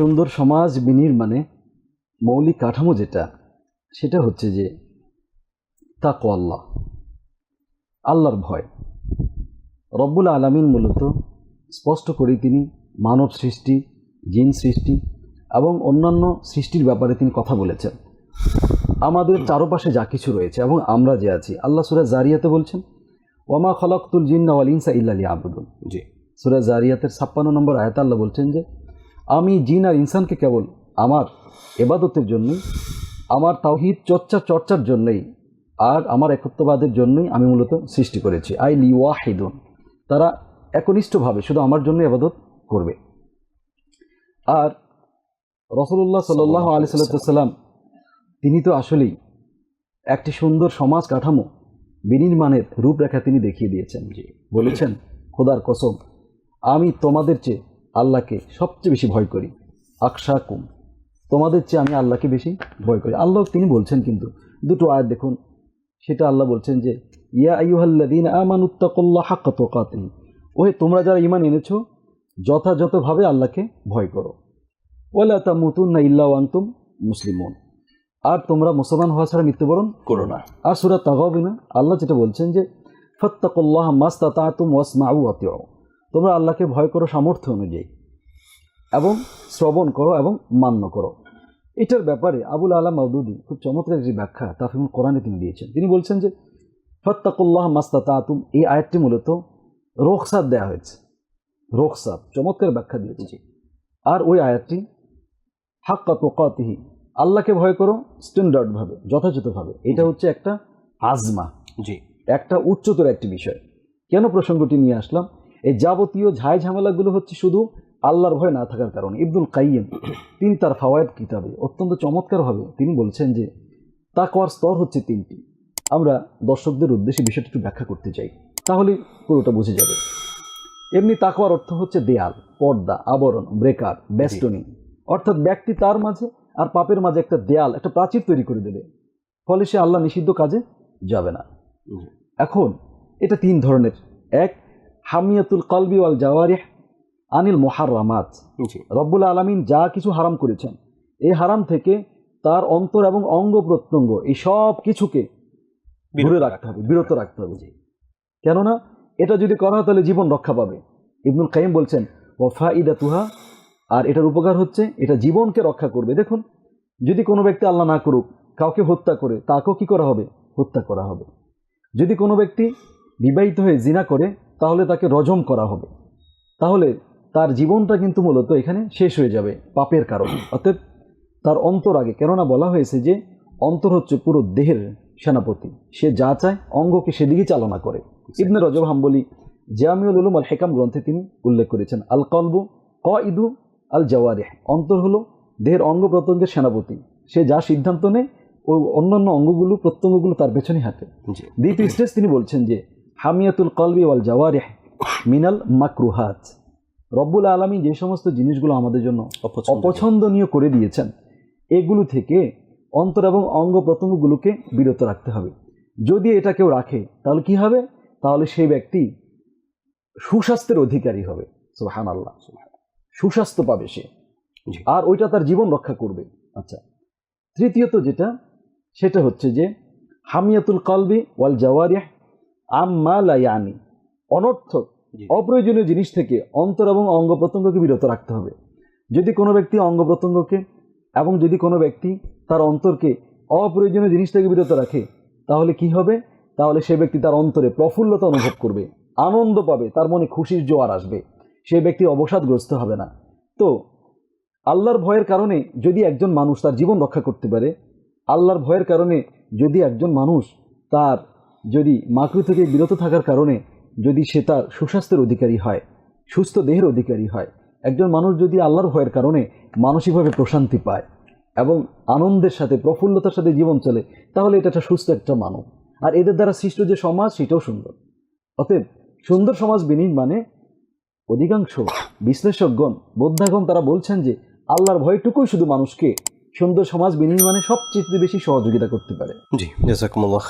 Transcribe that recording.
সুন্দর সমাজ বিনির্মাণে মৌলিক কাঠামো যেটা, সেটা হচ্ছে যে তাকো আল্লাহ, আল্লাহর ভয়। রব্বুল আলামিন মূলত স্পষ্ট করে তিনি মানব সৃষ্টি, জিন সৃষ্টি এবং অন্যান্য সৃষ্টির ব্যাপারে তিনি কথা বলেছেন। আমাদের চারপাশে যা কিছু রয়েছে এবং আমরা যে আছি, আল্লাহ সুরা জারিয়াতে বলছেন ওমা খলকতুল জিন্না ওয়াল ইনসা ইল্লালি আবুদুল জি। সুরা জারিয়াতের ছাপ্পান্ন নম্বর আয়াত আল্লাহ বলছেন যে আমি জিন আর ইনসানকে কেবল আমার এবাদতের জন্যই আমার তাওহিদ চর্চা চর্চার জন্যই আর আমার একত্ববাদের জন্যই আমি মূলত সৃষ্টি করেছি। আই লি ওয়াহিদুন তারা একনিষ্ঠভাবে শুধু আমার জন্য এবাদত করবে। আর রসুল্লাহ সাল্লাহ আলি সাল্লাম তিনি তো আসলেই একটি সুন্দর সমাজ কাঠামো বিনির্মাণের রূপরেখা তিনি দেখিয়ে দিয়েছেন জি বলেছেন খোদার কসম আমি তোমাদের চেয়ে আল্লাহকে সবচেয়ে বেশি ভয় করি। আকশা কুম। তোমাদের চেয়ে আমি আল্লাহকে বেশি ভয় করি। আল্লাহ তিনি বলছেন কিন্তু, দুটো আয়াত দেখুন। সেটা আল্লাহ বলছেন যে, ইয়া আইয়ুহাল্লাদিন আমানুত্তাকুল্লাহ হাক্কা তোকাতিহি। ওহে, তোমরা যারা ইমান এনেছো, যথাযথভাবে আল্লাহকে ভয় করো। ওলা তা মুতুন না ইল্লা আনতুম মুসলিমন। আর তোমরা মুসলমান হওয়া ছাড়া মৃত্যুবরণ করো না। আর সুরা তাগাবিনা আল্লাহ যেটা বলছেন যে, ফত্তাকুল্লাহ মাস্তাতুম ওয়াসমাউ আতিউ তোমরা আল্লাহকে ভয় করো সামর্থ্য অনুযায়ী এবং শ্রবণ করো এবং মান্য করো। এটার ব্যাপারে আবুল আলাম মৌদুদি খুব চমৎকার একটি ব্যাখ্যা তাফিমুল কোরআনে তিনি দিয়েছেন। তিনি বলছেন যে ফত্তাকুল্লাহ মাস্তাতুম এই আয়াতটি মূলত রোকসাদ দেওয়া হয়েছে। রোকসাদ চমৎকার ব্যাখ্যা দিয়েছে। আর ওই আয়াতটি হাক্কা তোকাতিহি আল্লাহকে ভয় করো স্ট্যান্ডার্ডভাবে যথাযথভাবে। এটা হচ্ছে একটা আজমা। জি। একটা উচ্চতর একটি বিষয়। কেন প্রসঙ্গটি নিয়ে আসলাম? এই যাবতীয় ঝাই ঝামেলাগুলো হচ্ছে শুধু আল্লাহর ভয় না থাকার কারণে। ইবদুল কাইম তিনি তার ফাওয়ায়দ কিতাবে অত্যন্ত চমৎকারভাবে তিনি বলছেন যে তাকওয়ার স্তর হচ্ছে তিনটি। আমরা দর্শকদের উদ্দেশ্যে বিষয়টা একটু ব্যাখ্যা করতে চাই। তাহলে পুরোটা বুঝে যাবে। এমনি তাকওয়ার অর্থ হচ্ছে দেয়াল পর্দা আবরণ ব্রেকার বেস্টনি অর্থাৎ ব্যক্তি তার মাঝে আর পাপের মাঝে একটা দেয়াল একটা প্রাচীর তৈরি করে দেবে। ফলে সে আল্লাহ নিষিদ্ধ কাজে যাবে না। এখন এটা তিন ধরনের। এক হামিয়াতুল কলবি ওয়াল জাওয়ারিহ আনিল মোহারামাত রব্বুল আলমিন যা কিছু হারাম করেছেন এই হারাম থেকে তার অন্তর এবং অঙ্গ প্রত্যঙ্গ এই সব কিছুকে দূরে রাখতে হবে বিরত রাখতে হবে। কেননা এটা যদি করা হয় তাহলে জীবন রক্ষা পাবে। ইবনুল কাইম বলছেন ওফা ইদা তুহা আর এটার উপকার হচ্ছে এটা জীবনকে রক্ষা করবে। দেখুন যদি কোনো ব্যক্তি আল্লাহ না করুক কাউকে হত্যা করে তাকেও কি করা হবে? হত্যা করা হবে। যদি কোনো ব্যক্তি বিবাহিত হয়ে জিনা করে তাহলে তাকে রজম করা হবে। তাহলে তার জীবনটা কিন্তু মূলত এখানে শেষ হয়ে যাবে পাপের কারণে। অতএব তার অন্তর আগে কেননা বলা হয়েছে যে অন্তর হচ্ছে পুরো দেহের সেনাপতি। সে যা চায় অঙ্গকে সেদিকে চালনা করে। ইবনে রজব হাম্বলি জামিউল উলুম আল হেকাম গ্রন্থে তিনি উল্লেখ করেছেন আল কলবু ক ইদু আল জওয়ারিহ। অন্তর হলো দেহের অঙ্গ প্রত্যঙ্গের সেনাপতি। সে যা সিদ্ধান্ত নেয় ও অন্যান্য অঙ্গগুলো প্রত্যঙ্গগুলো তার পেছনে হাঁটে। দ্বিতীয় স্টেজ তিনি বলছেন যে হামিয়াতুল কলবি ওয়াল জাওয়ারিহ মিনাল মাকরুহাত। রব্বুল আলমী যে সমস্ত জিনিসগুলো আমাদের জন্য অপছন্দনীয় করে দিয়েছেন এগুলো থেকে অন্তর এবং অঙ্গ প্রত্যঙ্গগুলোকে বিরত রাখতে হবে। যদি এটা কেউ রাখে তাহলে কি হবে? তাহলে সেই ব্যক্তি সুস্বাস্থ্যের অধিকারী হবে। সুহান আল্লাহ সুস্বাস্থ্য পাবে সে। আর ওইটা তার জীবন রক্ষা করবে। আচ্ছা। তৃতীয়ত যেটা সেটা হচ্ছে যে হামিয়াতুল কলবি ওয়াল জাওয়ারিহ আম্মা লায়ানি অনর্থক অপ্রয়োজনীয় জিনিস থেকে অন্তর এবং অঙ্গ প্রত্যঙ্গকে বিরত রাখতে হবে। যদি কোনো ব্যক্তি অঙ্গ প্রত্যঙ্গকে এবং যদি কোনো ব্যক্তি তার অন্তরকে অপ্রয়োজনীয় জিনিস থেকে বিরত রাখে তাহলে কি হবে? তাহলে সে ব্যক্তি তার অন্তরে প্রফুল্লতা অনুভব করবে আনন্দ পাবে তার মনে খুশির জোয়ার আসবে। সে ব্যক্তি অবসাদগ্রস্ত হবে না। তো আল্লাহর ভয়ের কারণে যদি একজন মানুষ তার জীবন রক্ষা করতে পারে আল্লাহর ভয়ের কারণে যদি একজন মানুষ তার যদি মাকরু থেকে বিরত থাকার কারণে যদি সে তার সুস্বাস্থ্যের অধিকারী হয়, সুস্থ দেহের অধিকারী হয়, একজন মানুষ যদি আল্লাহর ভয়ের কারণে মানসিকভাবে প্রশান্তি পায় এবং আনন্দের সাথে, প্রফুল্লতার সাথে জীবন চলে, তাহলে এটা একটা সুস্থ একটা মানব। আর এদের দ্বারা সৃষ্ট যে সমাজ, সেটাও সুন্দর। অতএব সুন্দর সমাজ বিনির্মাণে অধিকাংশ বিশ্লেষকগণ, বোদ্ধাগণ তারা বলছেন যে আল্লাহর ভয়টুকুই শুধু মানুষকে সুন্দর সমাজ বিনির্মাণে সবচেয়ে বেশি সহযোগিতা করতে পারে। জি, জাজাকুমুল্লাহ